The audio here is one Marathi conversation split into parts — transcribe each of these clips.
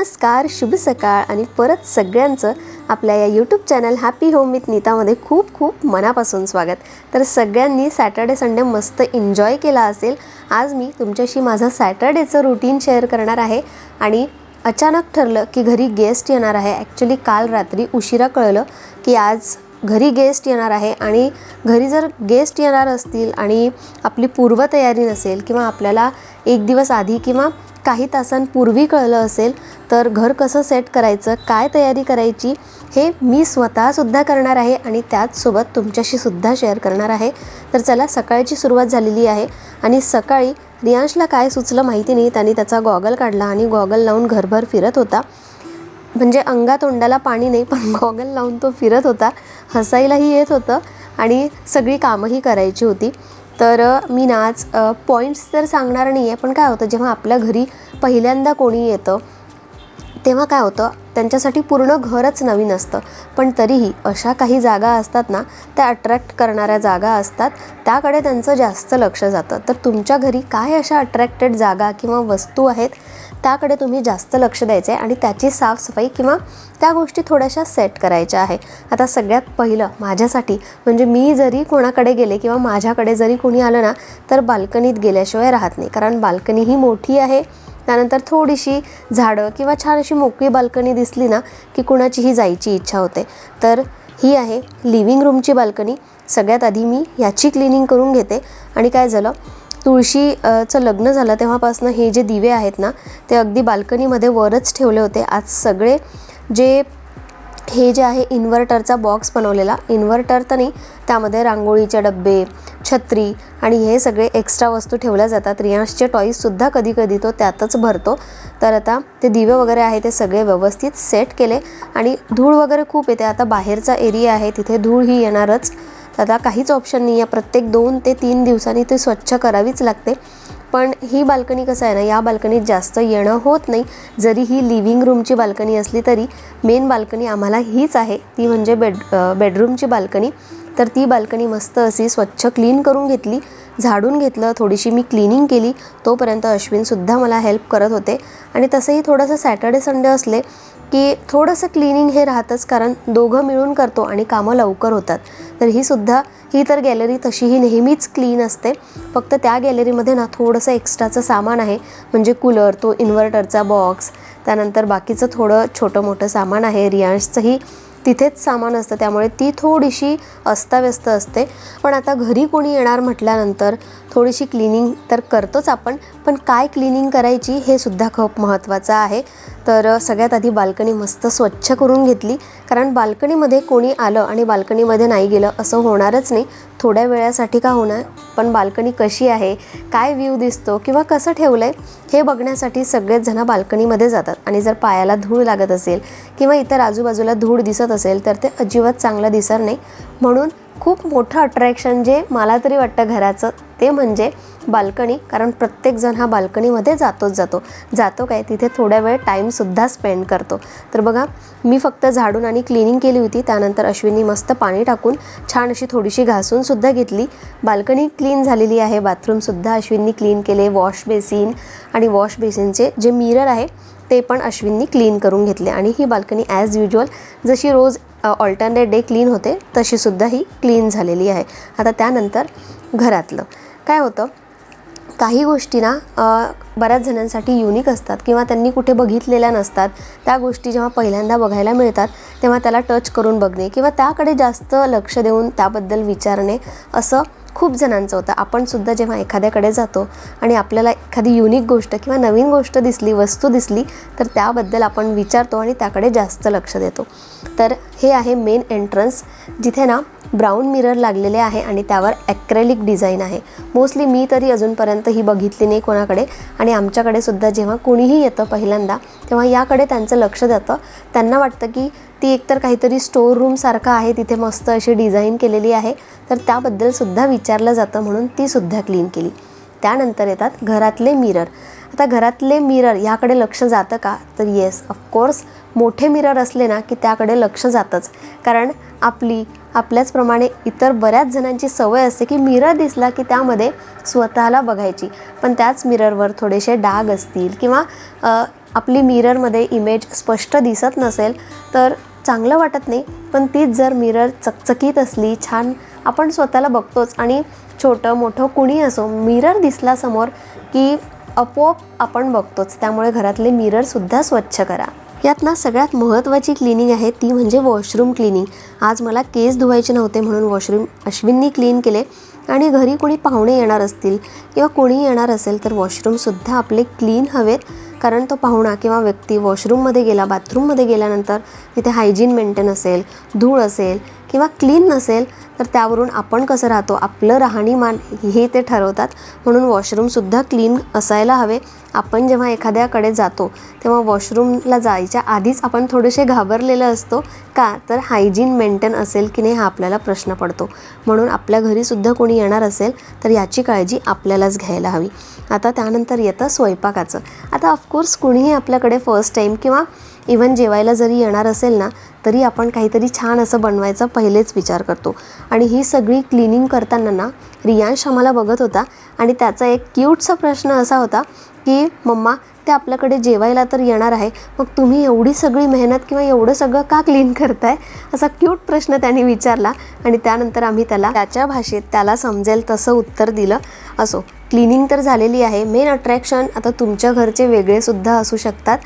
नमस्कार शुभ सकाळ आणि परत सगळ्यांचं आपल्या या YouTube channel happy home with नीतामध्ये खूप खूप मनापासून स्वागत. तर सगळ्यांनी सॅटर्डे संडे मस्त एन्जॉय केला असेल. आज मी तुमच्याशी माझं सॅटर्डेचं रुटीन शेअर करणार आहे आणि अचानक ठरलं की घरी गेस्ट येणार आहे. ॲक्च्युली काल रात्री उशिरा कळलं की आज घरी गेस्ट येणार आहे आणि घरी जर गेस्ट येणार असतील आणि आपली पूर्वतयारी नसेल किंवा आपल्याला एक दिवस आधी किंवा काही तासांपूर्वी कळलं असेल तर घर कसं सेट करायचं काय तयारी करायची हे मी स्वतःसुद्धा करणार आहे आणि त्याचसोबत तुमच्याशीसुद्धा शेअर करणार आहे. तर चला सकाळची सुरुवात झालेली आहे आणि सकाळी रियांशला काय सुचलं माहिती नाही त्याने त्याचा गॉगल काढला आणि गॉगल लावून घरभर फिरत होता. म्हणजे अंगातोंडाला पाणी नाही पण गॉगल लावून तो फिरत होता. हसायलाही येत होतं आणि सगळी कामंही करायची होती. तर मी ना आज पॉईंट्स तर सांगणार नाही आहे पण काय होतं जेव्हा आपल्या घरी पहिल्यांदा कोणी येतं तेव्हा काय होतं त्यांच्यासाठी पूर्ण घरच नवीन असतं. पण तरीही अशा काही जागा असतात ना त्या अट्रॅक्ट करणाऱ्या जागा असतात. त्याकडे त्यांचं जास्त लक्ष जातं. तर तुमच्या घरी काय अशा अट्रॅक्टेड जागा किंवा वस्तू आहेत? त्याकडे तुम्ही जास्त लक्ष द्यायचं आहे आणि त्याची साफसफाई किंवा त्या गोष्टी थोड्याशा सेट करायच्या आहे. आता सगळ्यात पहिलं माझ्यासाठी म्हणजे मी जरी कोणाकडे गेले किंवा माझ्याकडे जरी कोणी आलं ना तर बाल्कनीत गेल्याशिवाय राहत नाही. कारण बाल्कनी ही मोठी आहे. त्यानंतर थोडीशी झाडं किंवा छान अशी मोकळी बाल्कनी दिसली ना की कुणाचीही जायची इच्छा होते. तर ही आहे लिव्हिंग रूमची बाल्कनी. सगळ्यात आधी मी याची क्लिनिंग करून घेते. आणि काय झालं तुळशीचं लग्न झालं तेव्हापासून हे जे दिवे आहेत ना ते अगदी बाल्कनीमध्ये वरच ठेवले होते. आज सगळे जे हे जे आहे इन्व्हर्टरचा बॉक्स बनवलेला. इन्व्हर्टर तर नाही त्यामध्ये रांगोळीचे डब्बे छत्री आणि हे सगळे एक्स्ट्रा वस्तू ठेवल्या जातात. रियांशचे टॉईजसुद्धा कधी कधी तो त्यातच भरतो. तर आता ते दिवे वगैरे आहे ते सगळे व्यवस्थित सेट केले आणि धूळ वगैरे खूप येते. आता बाहेरचा एरिया आहे तिथे धूळ ही येणारच. तर आता काहीच ऑप्शन नाही आहे प्रत्येक दोन ते तीन दिवसांनी ते स्वच्छ करावीच लागते. पण ही बाल्कनी कसं आहे ना या बाल्कनीत जास्त येणं होत नाही. जरी ही लिव्हिंग रूमची बाल्कनी असली तरी मेन बाल्कनी आम्हाला हीच आहे. ती म्हणजे बेड बेडरूमची बाल्कनी तर ती बाल्कनी मस्त अशी स्वच्छ क्लीन करून घेतली. झाडून घेतलं थोडीशी मी क्लिनिंग केली. तोपर्यंत अश्विनसुद्धा मला हेल्प करत होते. आणि तसंही थोडंसं सॅटर्डे संडे असले की थोडंसं क्लिनिंग हे राहतंच कारण दोघं मिळून करतो आणि कामं लवकर होतात. तर ही सुद्धा ही तर गॅलरी तशीही नेहमीच क्लीन असते. फक्त त्या गॅलरीमध्ये ना थोडंसं एक्स्ट्राचं सामान आहे. म्हणजे कूलर तो इन्व्हर्टरचा बॉक्स त्यानंतर बाकीचं थोडं छोटं मोठं सामान आहे. रियांशचंही तिथेच सामान असतं. त्यामुळे ती थोडीशी अस्ताव्यस्त असते. पण आता घरी कोणी येणार म्हटल्यानंतर थोडीशी क्लिनिंग तर करतोच आपण. पण काय क्लिनिंग करायची हे सुद्धा खूप महत्त्वाचं आहे. तर सगळ्यात आधी बाल्कनी मस्त स्वच्छ करून घेतली. कारण बाल्कनीमध्ये कोणी आलं आणि बाल्कनीमध्ये नाही गेलं असं होणारच नाही. थोड्या वेळासाठी का होणार? पण बाल्कनी कशी आहे? काय व्ह्यू दिसतो? किंवा कसं ठेवलं आहे हे बघण्यासाठी सगळेच जण बाल्कनीमध्ये जातात. आणि जर पायाला धूळ लागत असेल किंवा इतर आजूबाजूला धूळ दिसत असेल तर ते अजिबात चांगलं दिसत नाही. म्हणून खूप मोठं अट्रॅक्शन जे मला तरी वाटतं घराचं ते म्हणजे बाल्कनी. कारण प्रत्येकजण हा बाल्कनीमध्ये जातोच जातो. जातो काय? तिथे थोड्या वेळ टाईमसुद्धा स्पेंड करतो. तर बघा मी फक्त झाडून आणि क्लिनिंग केली होती. त्यानंतर अश्विनी मस्त पाणी टाकून छान अशी थोडीशी घासूनसुद्धा घेतली. बाल्कनी क्लीन झालेली आहे. बाथरूमसुद्धा अश्विननी क्लीन केले. वॉश बेसिन आणि वॉश बेसिनचे जे मिरर आहे ते पण अश्विननी क्लीन करून घेतले. आणि ही बाल्कनी ॲज युज्युअल जशी रोज ऑल्टरनेट डे क्लीन होते तशीसुद्धा ही क्लीन झालेली आहे. आता त्यानंतर घरातलं. काय होतं? काही गोष्टी ना बऱ्याच जणांसाठी युनिक असतात किंवा त्यांनी कुठे बघितलेल्या नसतात. त्या गोष्टी जेव्हा पहिल्यांदा बघायला मिळतात तेव्हा त्याला टच करून बघणे किंवा त्याकडे जास्त लक्ष देऊन त्याबद्दल विचारणे असं खूप जणांचं होतं. आपण सुद्धा जेव्हा एखाद्याकडे जातो आणि आपल्याला एखादी युनिक गोष्ट किंवा नवीन गोष्ट दिसली वस्तू दिसली तर त्याबद्दल आपण विचारतो आणि त्याकडे जास्त लक्ष देतो. तर हे आहे मेन एंट्रन्स जिथे ना ब्राऊन मिरर लागलेले आहे आणि त्यावर ॲक्रेलिक डिझाईन आहे. मोस्टली मी तरी अजूनपर्यंत ही बघितली नाही कोणाकडे आणि आमच्याकडे सुद्धा जेव्हा कोणीही येतं पहिल्यांदा तेव्हा याकडे त्यांचं लक्ष जातं. त्यांना वाटतं की ती एकतर काहीतरी स्टोर रूमसारखं आहे तिथे मस्त अशी डिझाईन केलेली आहे तर त्याबद्दलसुद्धा विचारलं जातं म्हणून तीसुद्धा क्लीन केली. त्यानंतर येतात घरातले मिरर आता घरातले मिरर ह्याकडे लक्ष जातं का? तर येस ऑफकोर्स मोठे मिरर असले ना की त्याकडे लक्ष जातंच. कारण आपली आपल्याचप्रमाणे इतर बऱ्याच जणांची सवय असते की मिरर दिसला की त्यामध्ये स्वतःला बघायची. पण त्याच मिररवर थोडेसे डाग असतील किंवा आपली मिररमध्ये इमेज स्पष्ट दिसत नसेल तर चांगलं वाटत नाही. पण तीच जर मिरर चकचकीत असली छान आपण स्वतःला बघतोच. आणि छोटं मोठं कुणी असो मिरर दिसला समोर की आपोआप आपण बघतोच. त्यामुळे घरातले मिररसुद्धा स्वच्छ करा. यात ना सगळ्यात महत्त्वाची क्लिनिंग आहे ती म्हणजे वॉशरूम क्लिनिंग आज मला केस धुवायचे नव्हते म्हणून वॉशरूम अश्विननी क्लीन केले आणि घरी कोणी पाहुणे येणार असतील किंवा कोणी येणार असेल तर वॉशरूमसुद्धा आपले क्लीन हवेत. कारण तो पाहुणा किंवा व्यक्ती वॉशरूममध्ये गेला बाथरूममध्ये गेल्यानंतर तिथे हायजीन मेंटेन असेल धूळ असेल किंवा क्लीन नसेल तर त्यावरून आपण कसं राहतो? आपलं राहणीमान हे ते ठरवतात. म्हणून वॉशरूमसुद्धा क्लीन असायला हवे. आपण जेव्हा एखाद्याकडे जातो तेव्हा वॉशरूमला जायच्या आधीच आपण थोडेसे घाबरलेलं असतो का? तर हायजीन मेंटेन असेल की नाही हा आपल्याला प्रश्न पडतो. म्हणून आपल्या घरीसुद्धा कोणी येणार असेल तर याची काळजी आपल्यालाच घ्यायला हवी. आता त्यानंतर येतं स्वयंपाकाचं. आता ऑफकोर्स कुणीही आपल्याकडे फर्स्ट टाईम किंवा इवन जेवायला जरी येणार असेल ना तरी आपण काहीतरी छान असं बनवायचा पहिलेच विचार करतो. आणि ही सगळी क्लिनिंग करताना ना रियांश आम्हाला बघत होता आणि त्याचा एक क्यूटसा प्रश्न असा होता की मम्मा ते आपल्याकडे जेवायला तर येणार आहे मग तुम्ही एवढी सगळी मेहनत किंवा एवढं सगळं का क्लीन करताय? असा क्यूट प्रश्न त्याने विचारला आणि त्यानंतर आम्ही त्याला त्याच्या भाषेत त्याला समजेल तसं उत्तर दिलं. असो क्लिनिंग तर झालेली आहे. मेन अट्रॅक्शन आता तुमच्या घरचे वेगळेसुद्धा असू शकतात.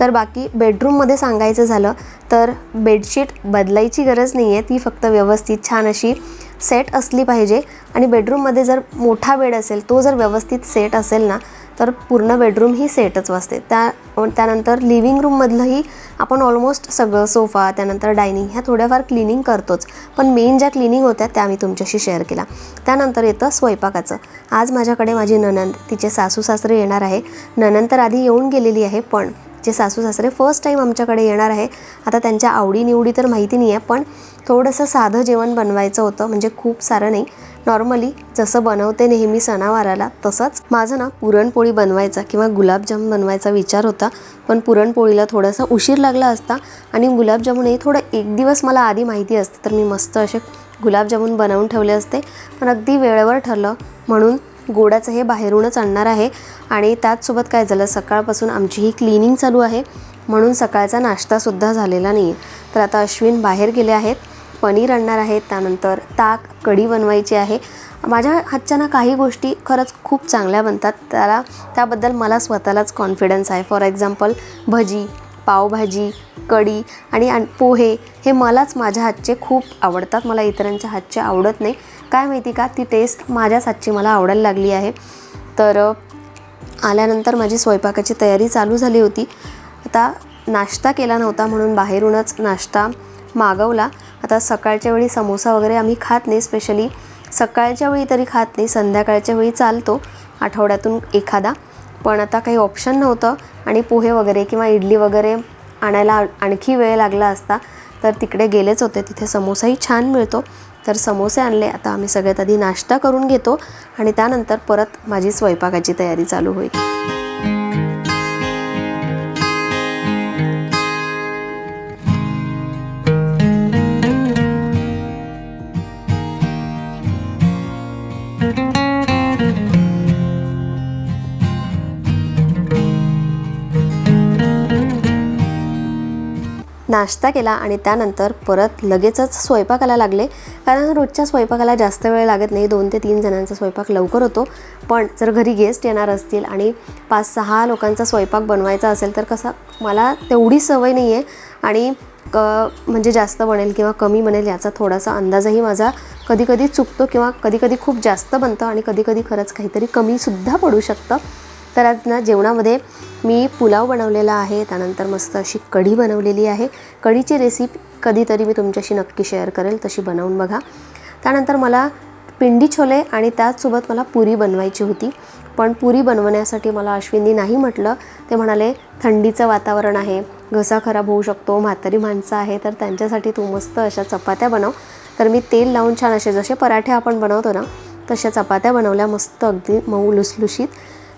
तर बाकी बेडरूममध्ये सांगायचं झालं तर बेडशीट बदलायची गरज नाही आहे ती फक्त व्यवस्थित छान अशी सेट असली पाहिजे. आणि बेडरूममध्ये जर मोठा बेड असेल तो जर व्यवस्थित सेट असेल ना तर पूर्ण बेडरूम ही सेटच वाजते. त्या त्यानंतर लिव्हिंग रूममधलंही आपण ऑलमोस्ट सगळं सोफा त्यानंतर डायनिंग ह्या थोड्याफार क्लिनिंग करतोच. पण मेन ज्या क्लिनिंग होत्या त्या मी तुमच्याशी शेअर केला त्यानंतर येतं स्वयंपाकाचं. आज माझ्याकडे माझी ननंद तिचे सासू सासरे येणार आहे. ननंद तर आधी येऊन गेलेली आहे पण जे सासू सासरे फर्स्ट टाईम आमच्याकडे येणार आहे. आता त्यांच्या आवडीनिवडी तर माहिती नाही आहे पण थोडंसं साधं जेवण बनवायचं होतं म्हणजे खूप सारं नाही. नॉर्मली जसं बनवते नेहमी सणावाराला तसंच माझं ना पुरणपोळी बनवायचा किंवा गुलाबजाम बनवायचा विचार होता पण पुरणपोळीला थोडासा उशीर लागला असता आणि गुलाबजामुनही थोडं एक दिवस मला आधी माहिती असतं तर मी मस्त असे गुलाबजामून बनवून ठेवले असते. पण अगदी वेळेवर ठरलं म्हणून गोडाचं हे बाहेरूनच आणणार आहे. आणि त्याचसोबत काय झालं? सकाळपासून आमची ही क्लिनिंग चालू आहे. म्हणून सकाळचा नाश्तासुद्धा झालेला नाही तर आता अश्विन बाहेर गेले आहेत. पनीर आणणार आहेत त्यानंतर ताक कढी बनवायची आहे. माझ्या हातच्या ना काही गोष्टी खरंच खूप चांगल्या बनतात. त्याला त्याबद्दल मला स्वतःलाच कॉन्फिडन्स आहे. फॉर एक्झाम्पल भजी पावभाजी कढी आणि पोहे हे मलाच माझ्या हातचे खूप आवडतात. मला इतरांच्या हातचे आवडत नाही. काय माहिती का ती टेस्ट माझ्याच हातची मला आवडायला लागली आहे. तर आल्यानंतर माझी स्वयंपाकाची तयारी चालू झाली होती. आता नाश्ता केला नव्हता म्हणून बाहेरूनच नाश्ता मागवला. आता सकाळच्या वेळी समोसा वगैरे आम्ही खात नाही स्पेशली सकाळच्या वेळी तरी खात नाही संध्याकाळच्या वेळी चालतो आठवड्यातून एखादा. पण आता काही ऑप्शन नव्हतं आणि पोहे वगैरे किंवा इडली वगैरे आणायला आणखी वेळ लागला असता तर तिकडे गेलेच होते. तिथे समोसाही छान मिळतो. तर समोसे आणले. आता आम्ही सगळ्यात आधी नाश्ता करून घेतो आणि त्यानंतर परत माझी स्वयंपाकाची तयारी चालू होईल. नाश्ता केला आणि त्यानंतर परत लगेचच स्वयंपाकाला लागले. कारण रोजच्या स्वयंपाकाला जास्त वेळ लागत नाही. दोन ते तीन जणांचा स्वयंपाक लवकर होतो. पण जर घरी गेस्ट येणार असतील आणि पाच सहा लोकांचा स्वयंपाक बनवायचा असेल तर कसा मला तेवढी सवय नाही आहे आणि क म्हणजे जास्त बनेल किंवा कमी बनेल याचा थोडासा अंदाजही माझा कधीकधी चुकतो किंवा कधीकधी खूप जास्त बनतं आणि कधीकधी खरंच काहीतरी कमीसुद्धा पडू शकतं. तर आज ना जेवणामध्ये मी पुलाव बनवलेला आहे त्यानंतर मस्त अशी कढी बनवलेली आहे. कढीची रेसिपी कधीतरी मी तुमच्याशी नक्की शेअर करेल तशी बनवून बघा. त्यानंतर मला पिंडी छोले आणि त्याचसोबत मला पुरी बनवायची होती. पण पुरी बनवण्यासाठी मला अश्विननी नाही म्हटलं. ते म्हणाले थंडीचं वातावरण आहे घसा खराब होऊ शकतो म्हातारी माणसं आहे तर त्यांच्यासाठी तू मस्त अशा चपात्या बनव. तर मी तेल लावून छान असे जसे पराठे आपण बनवतो ना तशा चपात्या बनवल्या मस्त अगदी मऊ लुसलुशीत.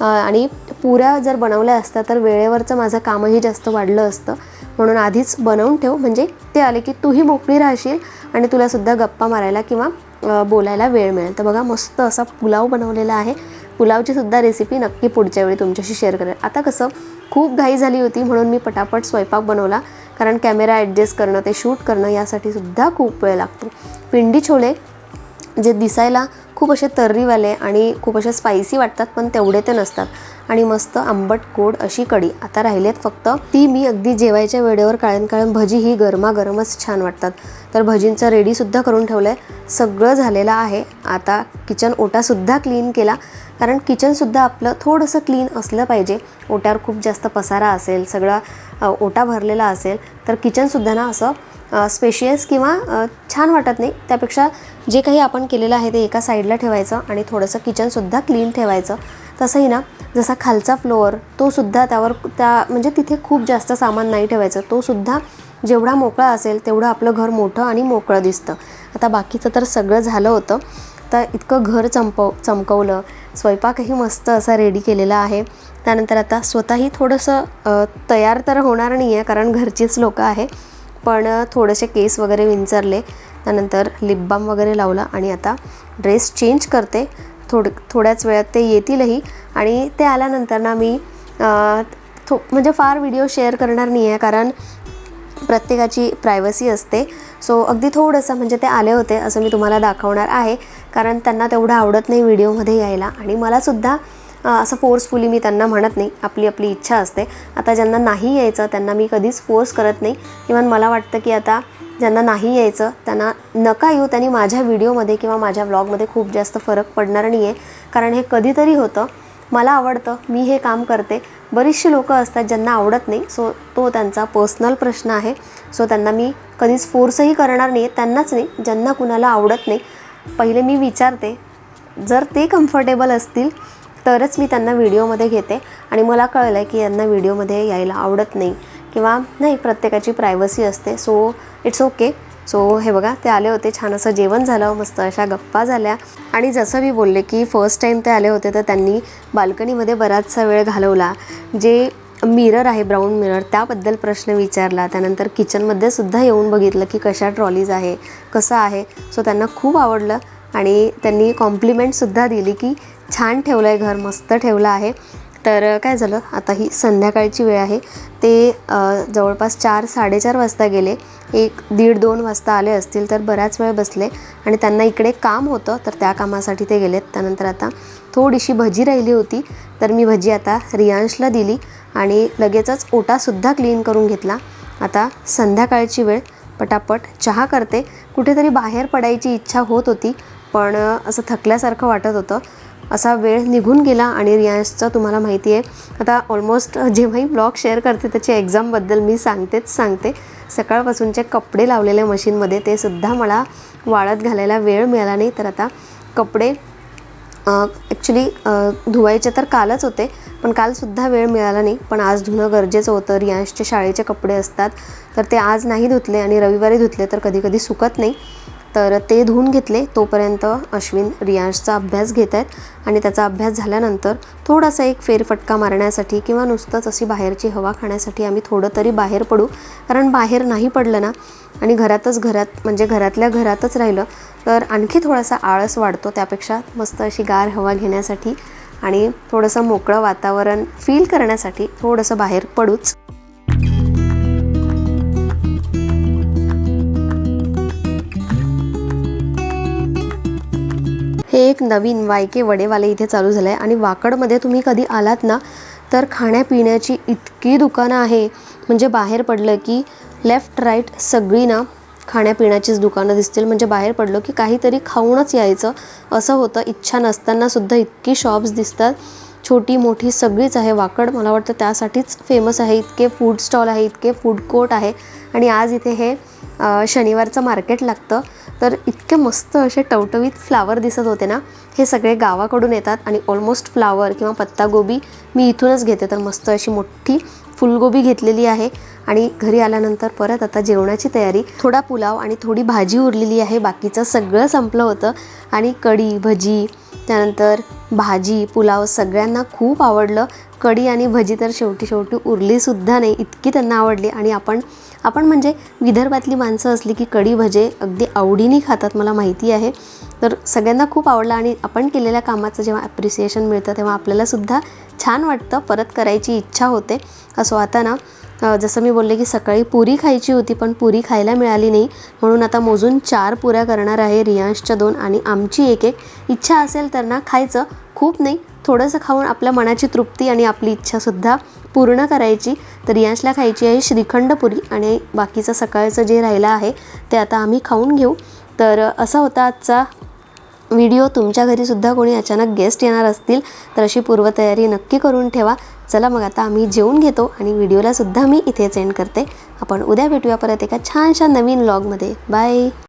आणि पुऱ्या जर बनवल्या असत्या तर वेळेवरचं माझं कामही जास्त वाढलं असतं. म्हणून आधीच बनवून ठेव. म्हणजे ते आले की तूही मोकळी राहशील आणि तुलासुद्धा गप्पा मारायला किंवा बोलायला वेळ मिळेल. तर बघा मस्त असा पुलाव बनवलेला आहे. पुलावची सुद्धा रेसिपी नक्की पुढच्या वेळी तुमच्याशी शेअर करेल. आता कसं खूप घाई झाली होती म्हणून मी पटापट स्वयंपाक बनवला. कारण कॅमेरा ॲडजस्ट करणं ते शूट करणं यासाठी सुद्धा खूप वेळ लागतो. पिंडी छोले जे दिसायला खूप असे तर्रीवाले आणि खूप असे स्पायसी वाटतात पण तेवढे ते नसतात. आणि मस्त आंबट गोड अशी कढी. आता राहिलेत फक्त ती मी अगदी जेवायच्या वेळेवर काळण काळण भजी ही गरमागरमच छान वाटतात. तर भजींचं रेडीसुद्धा करून ठेवलं आहे सगळं झालेलं आहे. आता किचन ओटासुद्धा क्लीन केला. कारण किचनसुद्धा आपलं थोडंसं क्लीन असलं पाहिजे. ओट्यावर खूप जास्त पसारा असेल सगळा ओटा भरलेला असेल तर किचनसुद्धा ना असं स्पेशियस किंवा छान वाटत नाही. त्यापेक्षा जे काही आपण केलेलं आहे ते एका साईडला ठेवायचं आणि थोडंसं किचनसुद्धा क्लीन ठेवायचं. तसंही ना जसा खालचा फ्लोअर तो सुद्धा त्यावर त्या म्हणजे तिथे खूप जास्त सामान नाही ठेवायचं. तो सुद्धा जेवढा मोकळा असेल तेवढं आपलं घर मोठं आणि मोकळं दिसतं. आता बाकीचं तर सगळं झालं होतं. तर इतकं घर चंपव चमकवलं. स्वयंपाकही मस्त असा रेडी केलेला आहे. त्यानंतर आता स्वतःही थोडंसं तयार तर होणार नाही आहे कारण घरचीच लोकं आहे पण थोडेसे केस वगैरे विंचरले. त्यानंतर लिप बाम वगैरे लावला आणि आता ड्रेस चेंज करते. थोड थोड्याच वेळात ते येतीलही. आणि ते आल्यानंतर ना मी थो म्हणजे फार व्हिडिओ शेअर करणार नाही आहे कारण प्रत्येकाची प्रायव्हसी असते. सो अगदी थोडंसं म्हणजे ते आले होते असं मी तुम्हाला दाखवणार आहे. कारण त्यांना तेवढं आवडत नाही व्हिडिओमध्ये यायला. आणि मलासुद्धा असं फोर्सफुली मी त्यांना म्हणत नाही. आपली आपली इच्छा असते. आता ज्यांना नाही यायचं त्यांना मी कधीच फोर्स करत नाही. इवन मला वाटतं की आता ज्यांना नाही यायचं त्यांना नका येऊ. त्यांनी माझ्या व्हिडिओमध्ये किंवा माझ्या व्लॉगमध्ये खूप जास्त फरक पडणार नाही आहे कारण हे कधीतरी होतं. मला आवडतं. मी हे काम करते. बरीचशी लोकं असतात ज्यांना आवडत नाही. सो तो त्यांचा पर्सनल प्रश्न आहे. सो त्यांना मी कधीच फोर्सही करणार नाही त्यांनाच नाही. ज्यांना कुणाला आवडत नाही. पहिले मी विचारते. जर ते कम्फर्टेबल असतील तरच मी त्यांना व्हिडिओमध्ये घेते. आणि मला कळलं आहे की यांना व्हिडिओमध्ये यायला आवडत नाही. किंवा नाही प्रत्येकाची प्रायव्हसी असते. सो इट्स ओके सो हे बघा ते आले होते. छान असं जेवण झालं. मस्त अशा गप्पा झाल्या. आणि जसं मी बोलले की फर्स्ट टाईम ते आले होते तर त्यांनी बाल्कनीमध्ये बराचसा वेळ घालवला. जे मिरर आहे ब्राऊन मिरर त्याबद्दल प्रश्न विचारला. त्यानंतर किचनमध्ये सुद्धा येऊन बघितलं की कशा ट्रॉलीज आहे कसं आहे. सो त्यांना खूप आवडलं. आणि त्यांनी कॉम्प्लिमेंटसुद्धा दिली की छान ठेवलं आहे घर मस्त ठेवलं आहे. तर काय झालं? आता ही संध्याकाळची वेळ आहे. ते जवळपास चार साडेचार वाजता गेले. एक दीड दोन वाजता आले असतील तर बराच वेळ बसले. आणि त्यांना इकडे काम होतं तर त्या कामासाठी ते गेलेत. त्यानंतर आता थोडीशी भजी राहिली होती. तर मी भजी आता रियांशला दिली आणि लगेचच ओटासुद्धा क्लीन करून घेतला. आता संध्याकाळची वेळ. पटापट चहा करते. कुठेतरी बाहेर पडायची इच्छा होत होती पण असं थकल्यासारखं वाटत होतं. असा वेळ निघून गेला आणि रियांशचं तुम्हाला माहिती आहे. आता ऑलमोस्ट जेव्हाही ब्लॉग शेअर करते त्याच्या एक्झामबद्दल मी सांगतेच सांगते. सकाळपासूनचे कपडे लावलेले मशीनमध्ये ते सुद्धा मला वाळत घालायला वेळ मिळाला नाही. तर आता कपडे ॲक्च्युली धुवायचे तर कालच होते पण कालसुद्धा वेळ मिळाला नाही. पण आज धुणं गरजेचं होतं. रियांशचे शाळेचे कपडे असतात तर ते आज नाही धुतले आणि रविवारी धुतले तर कधी कधी सुकत नाही. तर ते धुवून घेतले. तोपर्यंत अश्विन रियाजचा अभ्यास घेत आहेत आणि त्याचा अभ्यास झाल्यानंतर थोडासा एक फेरफटका मारण्यासाठी किंवा नुसतंच अशी बाहेरची हवा खाण्यासाठी आम्ही थोडं तरी बाहेर पडू. कारण बाहेर नाही पडलं ना आणि घरातच घरात म्हणजे घरातल्या घरातच राहिलं तर आणखी थोडासा आळस वाढतो त्यापेक्षा मस्त अशी गार हवा घेण्यासाठी आणि थोडंसं मोकळं वातावरण फील करण्यासाठी थोडंसं बाहेर पडूच. हे एक नवीन वायके वडेवाले इथे चालू झालं आहे आणि वाकडमध्ये तुम्ही कधी आलात ना तर खाण्यापिण्याची इतकी दुकानं आहे. म्हणजे बाहेर पडलं की लेफ्ट राईट सगळी ना खाण्यापिण्याचीच दुकानं दिसतील. म्हणजे बाहेर पडलो की काहीतरी खाऊनच यायचं. असं होतं. इच्छा नसतानासुद्धा इतकी शॉप्स दिसतात. छोटी मोठी सगळीच आहे वाकड. मला वाटतं त्यासाठीच फेमस आहे. इतके फूड स्टॉल आहे इतके फूड कोर्ट आहे. आणि आज इथे हे शनिवारचं मार्केट लागतं. तर इतके मस्त असे टवटवीत फ्लावर दिसत होते ना हे सगळे गावाकडून येतात आणि ऑलमोस्ट फ्लावर किंवा पत्तागोबी मी इथूनच घेते. तर मस्त अशी मोठी फुलगोबी घेतलेली आहे आणि घरी आल्यानंतर परत आता जेवणाची तयारी. थोडा पुलाव आणि थोडी भाजी उरलेली आहे. बाकीचं सगळं संपलं होतं आणि कढी भजी त्यानंतर भाजी पुलाव सगळ्यांना खूप आवडलं. कढी आणि भजी तर शेवटी शेवटी उरलीसुद्धा नाही इतकी त्यांना आवडली आणि आपण आपण म्हणजे विदर्भातली माणसं असली की कढी भजे अगदी आवडीने खातात मला माहिती आहे. तर सगळ्यांना खूप आवडलं आणि आपण केलेल्या कामाचं जेव्हा ॲप्रिसिएशन मिळतं तेव्हा आपल्यालासुद्धा छान वाटतं. परत करायची इच्छा होते. असो आता ना जसं मी बोलले की सकाळी पुरी खायची होती पण पुरी खायला मिळाली नाही. म्हणून आता मोजून चार पुऱ्या करणार आहे रियांशच्या दोन आणि आमची एक एक. इच्छा असेल तर ना खायचं. खूप नाही थोडंसं खाऊन आपल्या मनाची तृप्ती आणि आपली इच्छासुद्धा पूर्ण करायची तर यांशला खायची आहे श्रीखंडपुरी आणि बाकीचं सकाळचं जे राहिलं आहे ते आता आम्ही खाऊन घेऊ. तर असा होता आजचा व्हिडिओ. तुमच्या घरीसुद्धा कोणी अचानक गेस्ट येणार असतील तर अशी पूर्वतयारी नक्की करून ठेवा. चला मग आता आम्ही जेवून घेतो आणि व्हिडिओलासुद्धा मी इथेच एंड करते. आपण उद्या भेटूया परत एका छानशा नवीन लॉगमध्ये बाय